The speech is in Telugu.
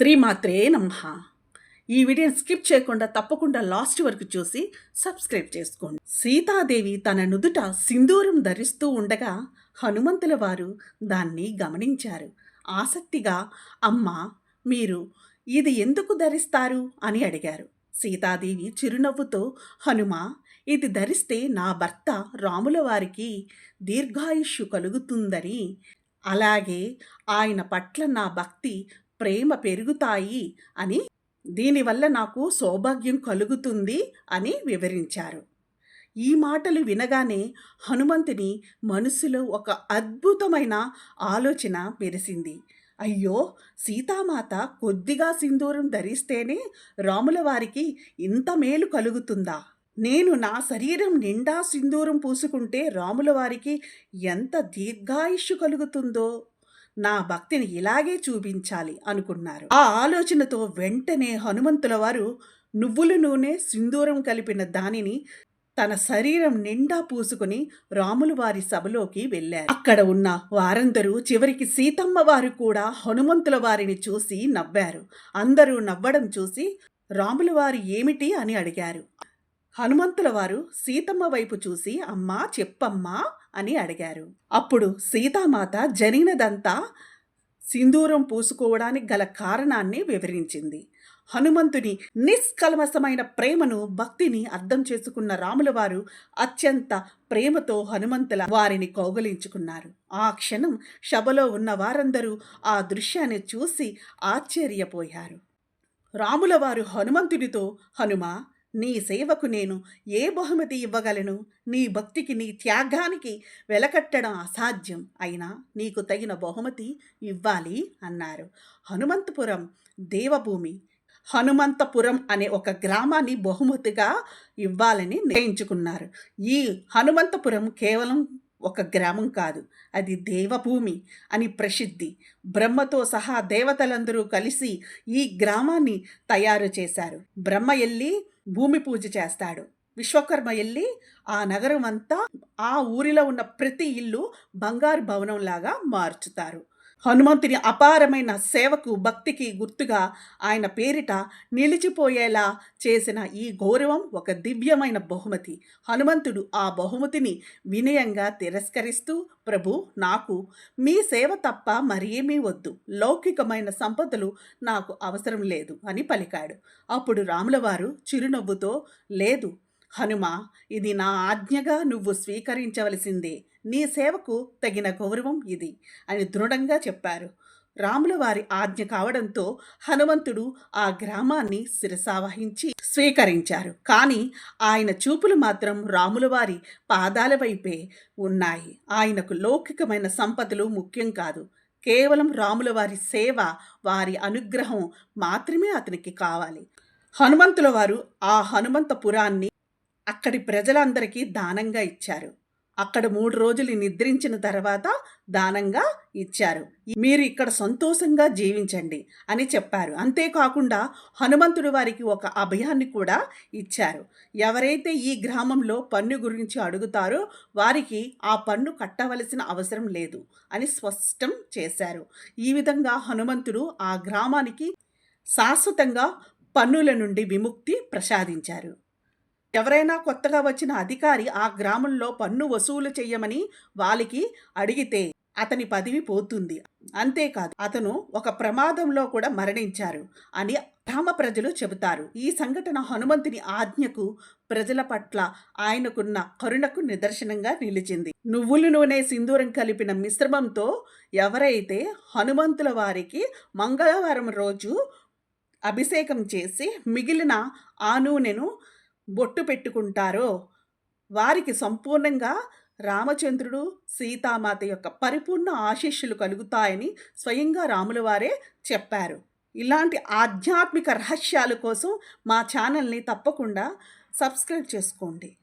స్త్రీ మాత్రే ఈ వీడియోని స్కిప్ చేయకుండా తప్పకుండా లాస్ట్ వరకు చూసి సబ్స్క్రైబ్ చేసుకోండి. సీతాదేవి తన నుదుట సింధూరం ధరిస్తూ ఉండగా హనుమంతుల వారు దాన్ని గమనించారు. ఆసక్తిగా అమ్మ మీరు ఇది ఎందుకు ధరిస్తారు? అని అడిగారు. సీతాదేవి చిరునవ్వుతో హనుమ ఇది ధరిస్తే నా భర్త రాముల వారికి దీర్ఘాయుష్యు కలుగుతుందని అలాగే ఆయన పట్ల నా భక్తి ప్రేమ పెరుగుతాయి అని దీనివల్ల నాకు సౌభాగ్యం కలుగుతుంది అని వివరించారు. ఈ మాటలు వినగానే హనుమంతుని మనసులో ఒక అద్భుతమైన ఆలోచన మెరిసింది. అయ్యో! సీతామాత కొద్దిగా సింధూరం ధరిస్తేనే రాముల వారికి ఇంత మేలు కలుగుతుందా? నేను నా శరీరం నిండా సింధూరం పూసుకుంటే రాముల వారికి ఎంత దీర్ఘాయుష్యు కలుగుతుందో! నా భక్తిని ఇలాగే చూపించాలి అనుకున్నారు. ఆ ఆలోచనతో వెంటనే హనుమంతుల వారు నువ్వుల నూనె సింధూరం కలిపిన దానిని తన శరీరం నిండా పూసుకుని రాములు వారి సభలోకి వెళ్ళారు. అక్కడ ఉన్న వారందరూ చివరికి సీతమ్మ వారు కూడా హనుమంతుల వారిని చూసి నవ్వారు. అందరూ నవ్వడం చూసి రాముల వారు ఏమిటి అని అడిగారు. హనుమంతుల వారు సీతమ్మ వైపు చూసి అమ్మా చెప్పమ్మా అని అడిగారు. అప్పుడు సీతామాత జరిగినదంతా సింధూరం పూసుకోవడానికి గల కారణాన్ని వివరించింది. హనుమంతుని నిష్కల్మసమైన ప్రేమను భక్తిని అర్థం చేసుకున్న రాముల వారు అత్యంత ప్రేమతో హనుమంతుల వారిని కౌగలించుకున్నారు. ఆ క్షణం సభలో ఉన్న వారందరూ ఆ దృశ్యాన్ని చూసి ఆశ్చర్యపోయారు. రాముల వారు హనుమంతునితో హనుమా నీ సేవకు నేను ఏ బహుమతి ఇవ్వగలను? నీ భక్తికి నీ త్యాగానికి వెలకట్టడం అసాధ్యం. అయినా నీకు తగిన బహుమతి ఇవ్వాలి అన్నారు. హనుమంతపురం దేవభూమి. హనుమంతపురం అనే ఒక గ్రామాన్ని బహుమతిగా ఇవ్వాలని నిర్ణయించుకున్నారు. ఈ హనుమంతపురం కేవలం ఒక గ్రామం కాదు. అది దేవభూమి అని ప్రసిద్ధి. బ్రహ్మతో సహా దేవతలందరూ కలిసి ఈ గ్రామాన్ని తయారు చేశారు. బ్రహ్మ వెళ్ళి భూమి పూజ చేస్తాడు. విశ్వకర్మ వెళ్ళి ఆ నగరం అంతా ఆ ఊరిలో ఉన్న ప్రతి ఇల్లు బంగారు భవనంలాగా మార్చుతారు. హనుమంతుని అపారమైన సేవకు భక్తికి గుర్తుగా ఆయన పేరిట నిలిచిపోయేలా చేసిన ఈ గౌరవం ఒక దివ్యమైన బహుమతి. హనుమంతుడు ఆ బహుమతిని వినయంగా తిరస్కరిస్తూ ప్రభు నాకు మీ సేవ తప్ప మరేమీ వద్దు. లౌకికమైన సంపదలు నాకు అవసరం లేదు అని పలికాడు. అప్పుడు రాములవారు చిరునవ్వుతో లేదు హనుమ ఇది నా ఆజ్ఞగా నువ్వు స్వీకరించవలసిందే. నీ సేవకు తగిన గౌరవం ఇది అని దృఢంగా చెప్పారు. రాముల వారి ఆజ్ఞ కావడంతో హనుమంతుడు ఆ గ్రామాన్ని శిరసావహించి స్వీకరించారు. కానీ ఆయన చూపులు మాత్రం రాముల వారి పాదాల వైపే ఉన్నాయి. ఆయనకు లౌకికమైన సంపదలు ముఖ్యం కాదు. కేవలం రాముల వారి సేవ వారి అనుగ్రహం మాత్రమే అతనికి కావాలి. హనుమంతుల వారు ఆ హనుమంతపురాన్ని అక్కడి ప్రజలందరికీ దానంగా ఇచ్చారు. అక్కడ మూడు రోజులు నిద్రించిన తర్వాత దానంగా ఇచ్చారు. మీరు ఇక్కడ సంతోషంగా జీవించండి అని చెప్పారు. అంతేకాకుండా హనుమంతుడు వారికి ఒక అభయాన్ని కూడా ఇచ్చారు. ఎవరైతే ఈ గ్రామంలో పన్ను గురించి అడుగుతారో వారికి ఆ పన్ను కట్టవలసిన అవసరం లేదు అని స్పష్టం చేశారు. ఈ విధంగా హనుమంతుడు ఆ గ్రామానికి శాశ్వతంగా పన్నుల నుండి విముక్తి ప్రసాదించారు. ఎవరైనా కొత్తగా వచ్చిన అధికారి ఆ గ్రామంలో పన్ను వసూలు చెయ్యమని వాళ్ళకి అడిగితే అతని పదవి పోతుంది. అంతేకాదు అతను ఒక ప్రమాదంలో కూడా మరణించారు అని గ్రామ ప్రజలు చెబుతారు. ఈ సంఘటన హనుమంతుని ఆజ్ఞకు ప్రజల పట్ల ఆయనకున్న కరుణకు నిదర్శనంగా నిలిచింది. నువ్వుల నూనె సింధూరం కలిపిన మిశ్రమంతో ఎవరైతే హనుమంతుల వారికి మంగళవారం రోజు అభిషేకం చేసి మిగిలిన ఆ నూనెను బొట్టు పెట్టుకుంటారో వారికి సంపూర్ణంగా రామచంద్రుడు సీతామాత యొక్క పరిపూర్ణ ఆశీస్సులు కలుగుతాయని స్వయంగా రాముల వారే చెప్పారు. ఇలాంటి ఆధ్యాత్మిక రహస్యాల కోసం మా ఛానల్ని తప్పకుండా సబ్స్క్రైబ్ చేసుకోండి.